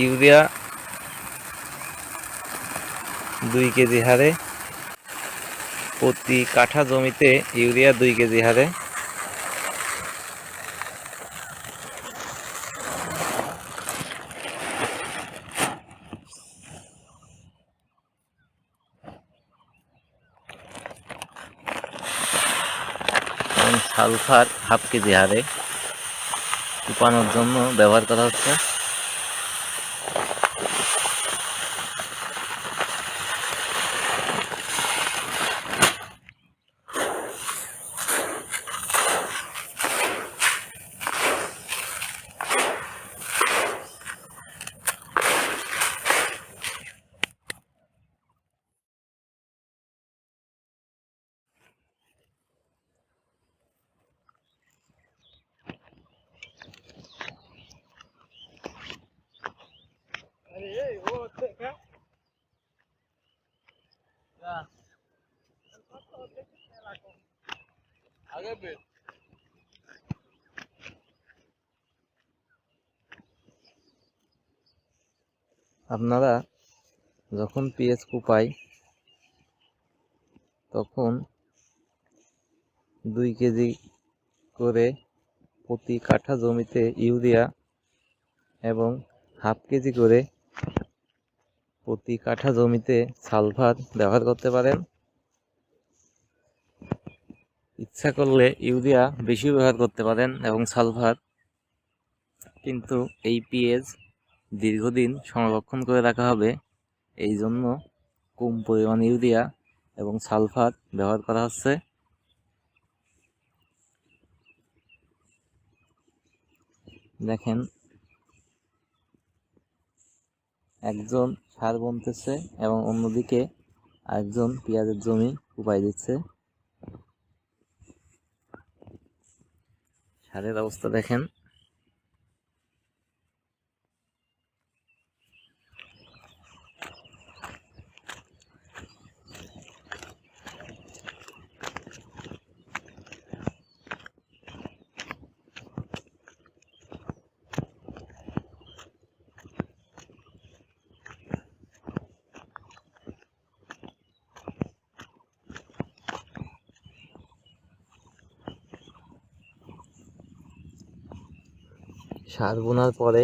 Urea দুই KG হারে প্রতি কাঠা জমিতে ইউরিয়া দুই কেজি হারে। এবং সালফার হাফ কেজি হারে কুপানোর জন্য ব্যবহার করা হচ্ছে। আপনারা যখন পিএস কুপাই তখন দুই কেজি করে প্রতি কাঠা জমিতে ইউরিয়া এবং হাফ কেজি করে প্রতি কাঠা জমিতে সালফার ব্যবহার করতে পারেন। ইচ্ছা করলে ইউরিয়া বেশি ব্যবহার করতে পারেন এবং সালফার, কিন্তু এই পিএস দীর্ঘদিন সংরক্ষণ করে রাখা হবে। এই জন্য কম পরিমাণ ইউরিয়া এবং সালফার ব্যবহার করা হচ্ছে। দেখেন, একজন সার বুনতেছে এবং অন্যদিকে আরেকজন পেঁয়াজের জমি উপায় দিচ্ছে। সারের অবস্থা দেখেন। সার বোনার পরে।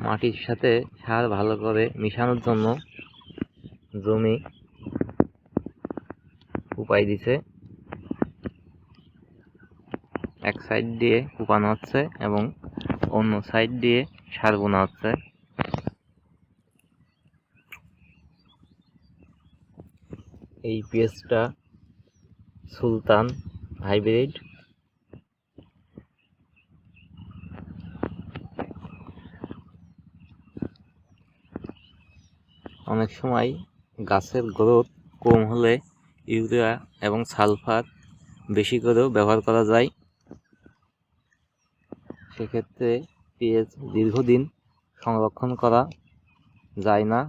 মাটির সাথে সার ভালো করে মিশানোর জন্য জমি উপায় দিছে। এক সাইড দিয়ে কুপানো হচ্ছে এবং অন্য সাইড দিয়ে সার বোনা হচ্ছে। এই পেঁয়াজটা সুলতান হাইব্রিড অনেক সময় গাছের গ্রোথ কম হলে ইউরিয়া এবং সালফার বেশি করেও ব্যবহার করা যায়। সেক্ষেত্রে পেঁয়াজ দীর্ঘদিন সংরক্ষণ করা যায় না।